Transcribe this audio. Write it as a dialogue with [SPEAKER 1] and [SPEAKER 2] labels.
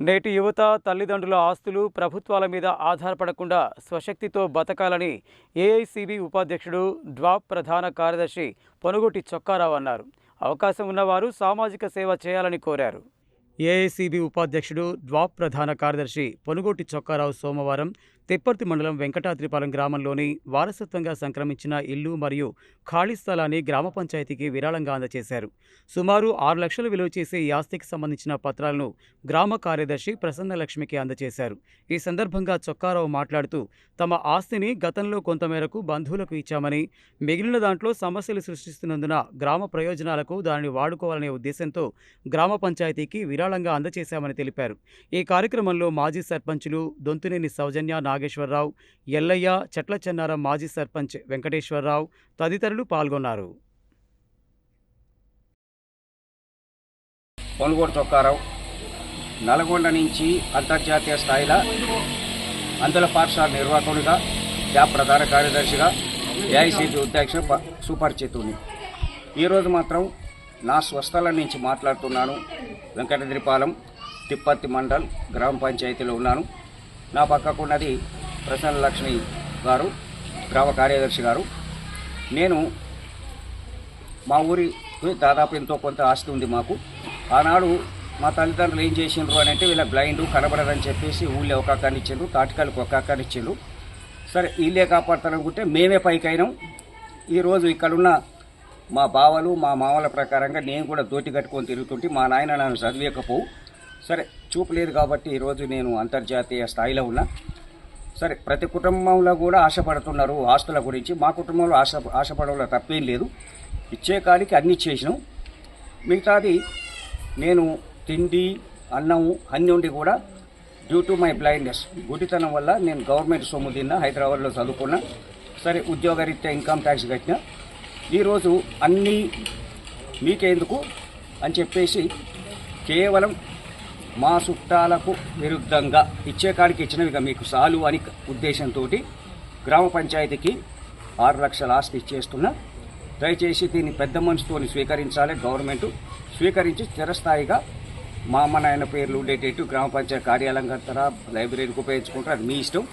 [SPEAKER 1] నేటి యువత తల్లిదండ్రుల ఆస్తులు ప్రభుత్వాల మీద ఆధారపడకుండా స్వశక్తితో బతకాలని ఏఐసిబి ఉపాధ్యక్షుడు డ్వాప్ ప్రధాన కార్యదర్శి పొనుగోటి చొక్కారావు అన్నారు. అవకాశం ఉన్నవారు సామాజిక సేవ చేయాలని కోరారు. ఏఐసిబి ఉపాధ్యక్షుడు డ్వాప్ ప్రధాన కార్యదర్శి పొనుగోటి చొక్కారావు సోమవారం తిప్పర్తి మండలం వెంకటాద్రిపాలెం గ్రామంలోని వారసత్వంగా సంక్రమించిన ఇల్లు మరియు ఖాళీ స్థలాన్ని గ్రామ పంచాయతీకి విరాళంగా అందజేశారు. సుమారు ఆరు లక్షలు విలువ చేసే ఈ ఆస్తికి సంబంధించిన పత్రాలను గ్రామ కార్యదర్శి ప్రసన్నలక్ష్మికి అందజేశారు. ఈ సందర్భంగా చొక్కారావు మాట్లాడుతూ తమ ఆస్తిని గతంలో కొంతమేరకు బంధువులకు ఇచ్చామని మిగిలిన దాంట్లో సమస్యలు సృష్టిస్తున్నందున గ్రామ ప్రయోజనాలకు దానిని వాడుకోవాలనే ఉద్దేశంతో గ్రామ పంచాయతీకి విరాళంగా అందజేశామని తెలిపారు. ఈ కార్యక్రమంలో మాజీ సర్పంచులు దొంతునేని సౌజన్య నాగేశ్వరరావు ఎల్లయ్య చెట్ల చెన్నారం మాజీ సర్పంచ్ వెంకటేశ్వరరావు తదితరులు పాల్గొన్నారు.
[SPEAKER 2] కొనుగోలు తొక్కారావు నల్గొండ నుంచి అంతర్జాతీయ స్థాయిలో అందుల పాఠశాల నిర్వాహకుడిగా క్యాబ్ ప్రధాన కార్యదర్శిగా ఏఐసీసీ అధ్యక్షుడు సుపరిచితుని ఈరోజు మాత్రం నా స్వస్థలం నుంచి మాట్లాడుతున్నాను. వెంకటగిరిపాలెం తిప్పత్తి మండల్ గ్రామ పంచాయతీలో ఉన్నాను. నా పక్కకున్నది ప్రసన్న లక్ష్మి గారు గ్రామ కార్యదర్శి గారు. నేను మా ఊరి దాదాపు ఎంతో కొంత ఆస్తి ఉంది మాకు. ఆనాడు మా తల్లిదండ్రులు ఏం చేసిండ్రు అని అంటే వీళ్ళ బ్లైండ్ కనబడదని చెప్పేసి ఊళ్ళో ఒక అక్కని ఇచ్చిండ్రు తాటికాలకు ఒక అక్కని ఇచ్చిండ్రు. సరే వీళ్ళే కాపాడతారనుకుంటే మేమే పైకైనాం. ఈరోజు ఇక్కడున్న మా బావలు మా మామల ప్రకారంగా నేను కూడా దోటి కట్టుకొని తిరుగుతుంటే మా నాయన నన్ను చదివేకపోవు సరే చూపు లేదు కాబట్టి ఈరోజు నేను అంతర్జాతీయ స్థాయిలో ఉన్నా. సరే ప్రతి కుటుంబంలో కూడా ఆశపడుతున్నారు ఆస్తుల గురించి. మా కుటుంబంలో ఆశ ఆశపడంలో తప్పేం లేదు. ఇచ్చే కాడికి అన్ని ఇచ్చేసినాం మిగతాది నేను తిండి అన్నం అన్ని ఉండి కూడా డ్యూ టు మై బ్లైండ్నెస్ గుడితనం వల్ల నేను గవర్నమెంట్ సొమ్ము తిన్నా హైదరాబాద్లో చదువుకున్నా. సరే ఉద్యోగరీత్యా ఇన్కమ్ ట్యాక్స్ కట్టిన. ఈరోజు అన్నీ మీకెందుకు అని చెప్పేసి కేవలం మా చుట్టాలకు విరుద్ధంగా ఇచ్చే కాడికి ఇచ్చినవి ఇక మీకు చాలు అని ఉద్దేశంతో గ్రామ పంచాయతీకి ఆరు లక్షల ఆస్తి ఇచ్చేస్తున్నా. దయచేసి దీన్ని పెద్ద మనిషితో స్వీకరించాలి. గవర్నమెంట్ స్వీకరించి స్థిరస్థాయిగా మా అమ్మ నాయన పేర్లు ఉండేటట్టు గ్రామ పంచాయతీ కార్యాలయం కడతారా లైబ్రరీకి ఉపయోగించుకుంటారా అది మీ ఇష్టం.